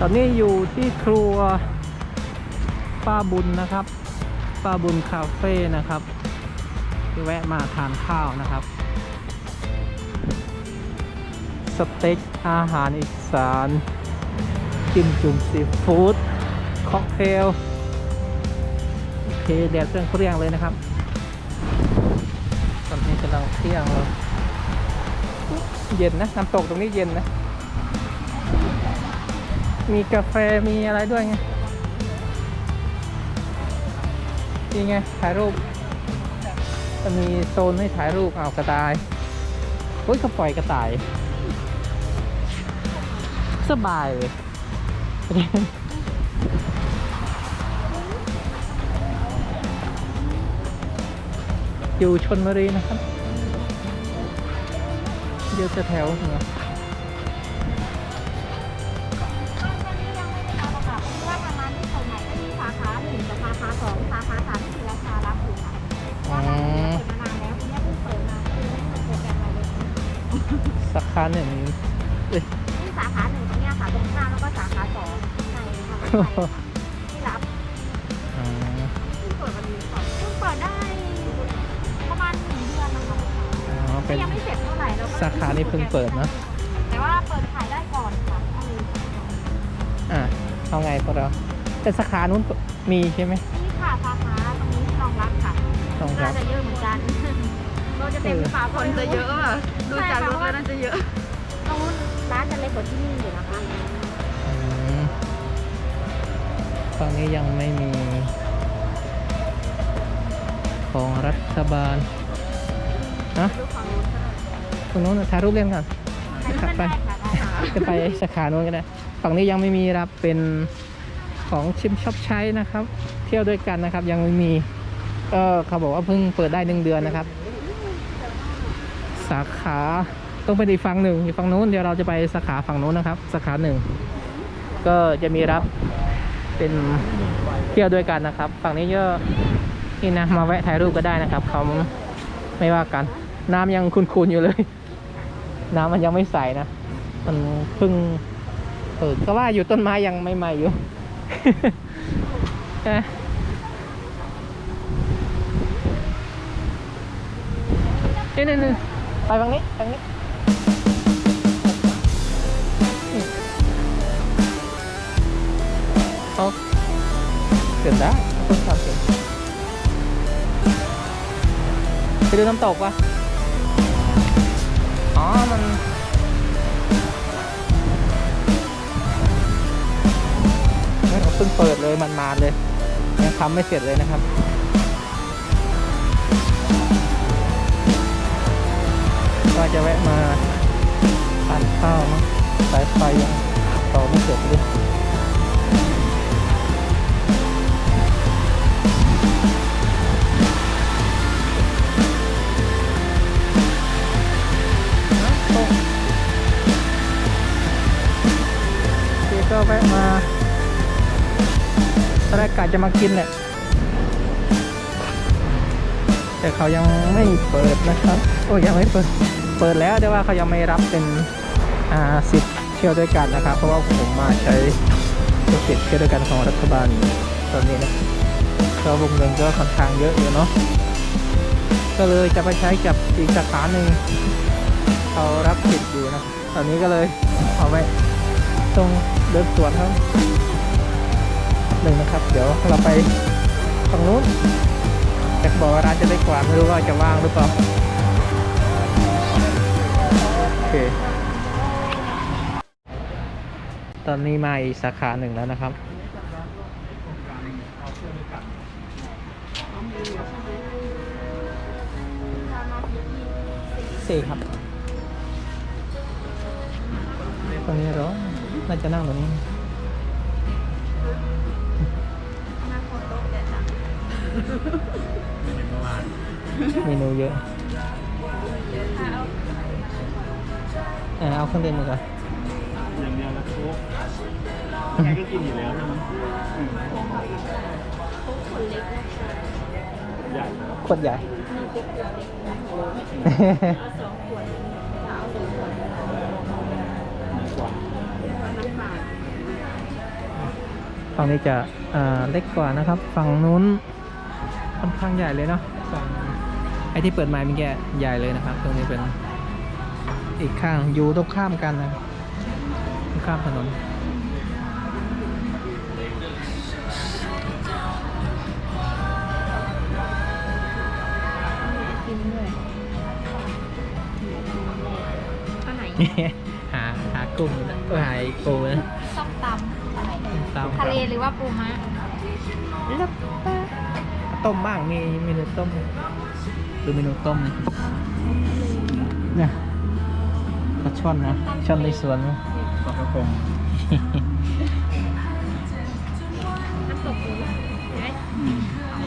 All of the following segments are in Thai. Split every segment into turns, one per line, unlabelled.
ตอนนี้อยู่ที่ครัวป้าบุญนะครับ ป้าบุญคาเฟ่นะครับที่แวะมาทานข้าวนะครับ สเต็กอาหารอีสานจิ้มจุ่มซีฟู้ดค็อกเทลโอเคแดดเครื่องเปรี้ยงเลยนะครับ ตอนนี้กำลังเที่ยงเลยเย็นนะน้ำตกตรงนี้เย็นนะ มีกาแฟมีอะไรด้วยไงนี่ไง ถ่ายรูปจะมีโซนให้ถ่ายรูปเอากระต่ายเฮ้ยเขาปล่อยกระต่าย สบายเลยอยู่ชนบุรีนะครับ เดี๋ยวจะแถวเหรอ
ที่รับอ๋อเพิ่งเปิดวันนี้ค่ะเพิ่งเปิดได้ ประมาณหนึ่งเดือนนะคะ
อ๋อเป็น
ยังไม่เสร็จเท่าไหร่แล้วก็
สาขานี้เพิ่งเปิดเนอะ
แต่ว่าเปิดขายได้ก่อนค่ะ
อะเอาไงพวกเรา แต่สาขานู้นมีใช่ไหม
นี่ค่ะสาขาตรงนี้รองรับค่ะ
ต้องค
น่า
รับ
จะเยอะเหมือนกันเราจะเต็มหรือเปล่า
คนจะเยอะอะดูจากรถแล้วน่าจะเยอะ
ตรงนู้นร้านจะเล็กกว่าที่นี่อยู่นะคะ
อืม ฝั่งนี้ยังไม่มี ของรัฐบาลฮะ
ดูฝั่งนู้นก็ได้
ตรงนู้นถ่ายรูปเล่นก่อน
อันนี้มันได้ค่ะได้ค่ะ
จะไปสาขาโน้นก็ได้ ฝั่งนี้ยังไม่มีรับเป็นของชิมช็อปใช้นะครับ เที่ยวด้วยกันนะครับ ยังไม่มีเออเขาบอกว่าเพิ่งเปิดได้หนึ่งเดือนนะครับ สาขาต้องไปอีกฝั่งหนึ่งอีกฝั่งนู้นเดี๋ยวเราจะไปสาขาฝั่งนู้นนะครับ สาขาหนึ่งก็จะมีรับ เป็นเที่ยวด้วยกันนะครับ ฝั่งนี้ก็นี่นะมาแวะถ่ายรูปก็ได้นะครับเขาไม่ว่ากัน น้ำยังคุนๆอยู่เลย น้ำมันยังไม่ใสนะมันเพิ่งเปิดก็ว่าอยู่ต้นไม้ยังไม่ใหม่อยู่เอ๊ะนี่นี่ไปฝั่งนี้ฝั่งนี้ เอาเกิดได้ทำเองไปดูน้ำตกปะอ๋อ มันนี่เขาเพิ่งเปิดเลยมันมาเลย ยังทำไม่เสร็จเลยนะครับว่าจะแวะมาทานข้าวมั้งสายไฟยังต่อไม่เสร็จเลย จะมากินแหละแต่เขายังไม่เปิดนะครับ โอ้ยังไม่เปิด เปิดแล้วแต่ว่าเขายังไม่รับเป็นอ่าสิทธิ์เที่ยวด้วยกันนะครับ เพราะว่าผมมาใช้สิทธิ์เที่ยวด้วยกันของรัฐบาลตอนนี้นะก็วงเงินก็ค่อนข้างเยอะอยู่เนาะก็เลยจะไปใช้กับอีกสาขาหนึ่งเขารับสิทธิ์อยู่นะตอนนี้ก็เลยเอาไว้ตรงเดินสวนครับ หนึ่งนะครับ เดี๋ยวเราไปฝั่งนู้นจะบอกว่าร้านจะได้กว่าไม่รู้ว่าจะว่างหรือเปล่าโอเค ตอนนี้มาอีกสาขาหนึ่งแล้วนะครับสี่ครับตรงนี้เหรอ น่าจะนั่งตรงนี้ เมนูเยอะเออเอาเครื่องเล่นมาก่อน
อย่างเดียวนะโค้กแกก็กินอยู่แล้วใช่ไหมอืมใหญ่นะ
ขวดใหญ่
กว่า
น้ำเปล่า
ฝั่งนี้จะอ่าเล็กกว่านะครับ ฝั่งนู้น ค่อนข้างใหญ่เลยเนาะฝั่งไอ้ที่เปิดไม้เมื่อกี้ใหญ่เลยนะครับ ตรงนี้เป็นอีกข้างอยู่ตรงข้ามกันนะตรงข้ามถนน
กินด้วย
อันไหน
หาหากุ้งนะเออหาไอ้ปูนะ
ส้มตำอะไรเนี่ย
ตาม
ทะเลหรือว่าปูม้า
แล้ว ต้มบ้าง มีเมนูต้มดูเมนูต้มเนี่ยปลาช่อนนะช่อนในสวนนะ
ปลากระพง
น้ำตกปูเห็นไหม
อืม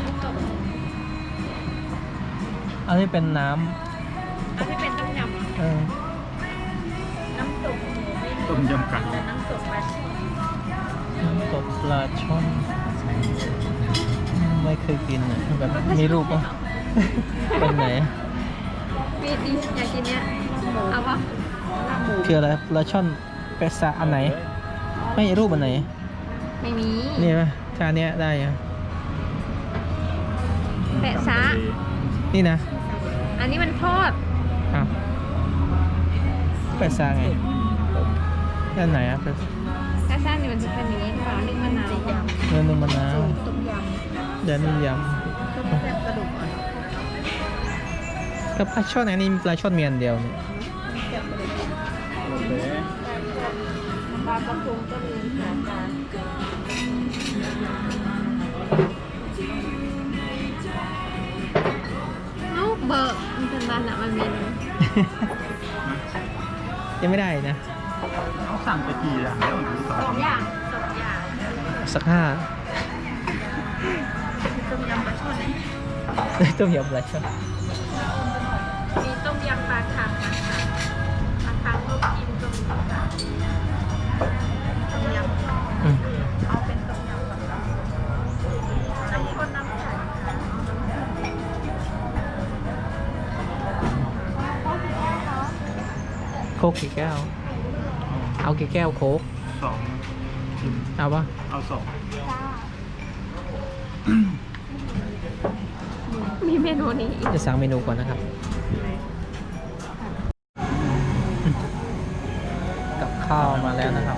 น้ำตก
อันนี้เป็นน้
อันที่เป็นต้มยำำ
เออ
น้ำตกหมูไม่มี
ต้มยำไก่
แต่น้ำตกปลาช่อน
น้ำตกปลาช่อนอืม ไม่เคยกินอะแบบมีรูปป่ะเป็นไหนอะ
มีดีอยากกินเนี้ยเอาปะ
ลาบหมู
คืออะไรปลาช่อนเปซาอันไหน ไม่รูปอันไหน
ไม่มี
นี่ไหมชาเนี้ยได้ยัง
แปะซะ
นี่นะ
อันนี้มันทอด
อ้าวเปซาไงด้านไหนอะเปซ
แปะซะนี่มันจะเป็นอย่างนี้เปล่านึ่งมะนาว
เนื้อนึ่งมะนาว
ต้มย
เดี๋ยวนึ่งยำ
ต้มแซ่บกระดูกอ่อนำ
กับปลาช่อนอันนี้มีปลาช่อนมีอันเดียวนี่
แซ่บกระดูกอ่อน
โอเค
ปลากระพงก็มีหางกา
ลูกเบอร์มันเป็นบ้านอะมันมีนะ
ยังไม่ได้นะ
เขาสั่งไปกี่อย่างแล้วหรือส
ส
อ
องงอย่างสองอย่าง
สักห้า
ต้มยำปลาช่อน
มี
ต้มยำปลาคังนะคะปลาคังลูกกินก็มีค่ะต้มยำเอาเป็นต้มยำก่อนค่ะน้ำข้นน้ำใสค่ะ
โคกกี่แก้ว เอากี่แก้วโคก
สอง
เอาปะ
เอาสอง
มีเมนูนี้อีก
จะสั่งเมนูก่อนนะครับ กับข้าวมาแล้วนะครับ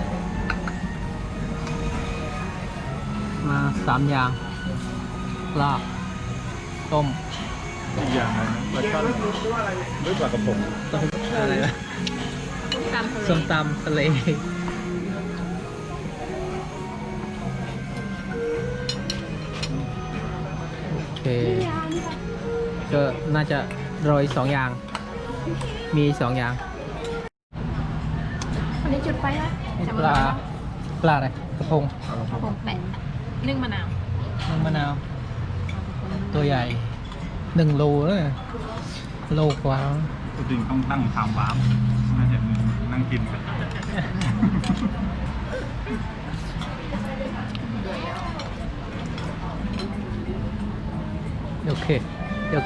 มาสามอย่างลาบต้ม
อีกอย่างอะไรนะปลาช่อนหรือปลากระพง
ต้มอะไรนะ
ตามทะเล
ส้มตำทะเลาจะโรยสองอย่าง มีสองอย่าง
วันนี้จุดไฟไหม
ปลาปลาอะไรกระพง
ปลากระพง
ผงแปะนึ่งมะนาว
น้ำมะนาว ตัวใหญ่หนึ่งโลเลยโลกว่า
จริงต้องตั้งทำวาร์ปน่าจะนั่งกินกัน
โอเค เดี๋ยว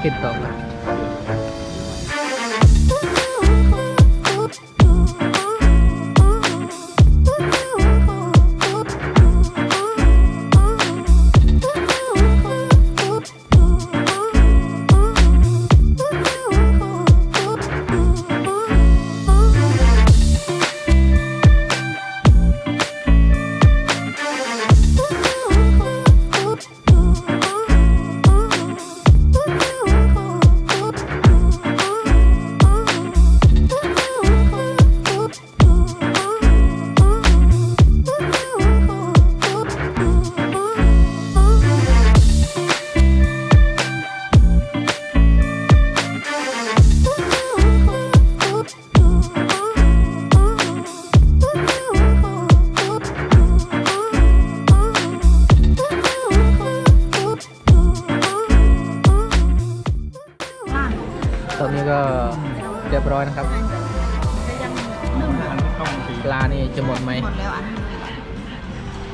ปลานี่จะหมดไหม
หมดแล้วอัน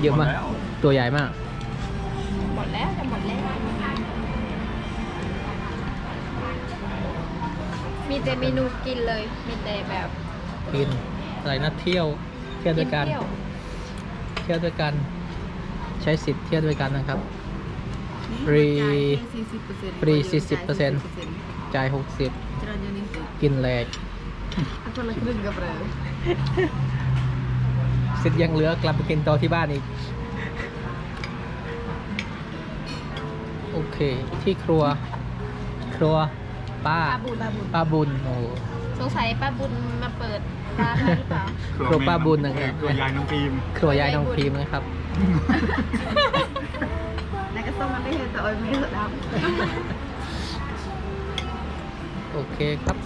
เยอะมาก
หมดแล้ว
ตัวใหญ่มาก
หมดแล้วจะหมดแล้ว มีแต่เมนูกินเลย มีแต่แบบ
กินอะไรนะเที่ยวเที่ยวด้วยกัน
เที่ยว
เที่ยวด้วยกัน ใช้สิทธิ์เที่ยวด้วยกันนะครับฟรี
สี่สิบเปอร์เซ็นต์
ฟรี40%จ่าย
จะเราจะนี่คือ
60กินแหลก
คนละครึ่งกับ เรา
สิทธิ์ยังเหลือกลับไปกินต่อที่บ้านอีก โอเค ที่ครัว ครัว ป้า
ป้าบุญป้าบุญ
ป้าบุญโอ้โห
สงสัยป้าบุญมาเปิดร้านให้หรือเปล่า
ครัวป้าบุญนะครับ
ครัวยายน้องฟิล์ม
ครัวยายน้องพิมพ์นะครับ
แล้วก็ส่งมาได้เห็นแต่โอ้ยไม่เห็นด
โอเคครับ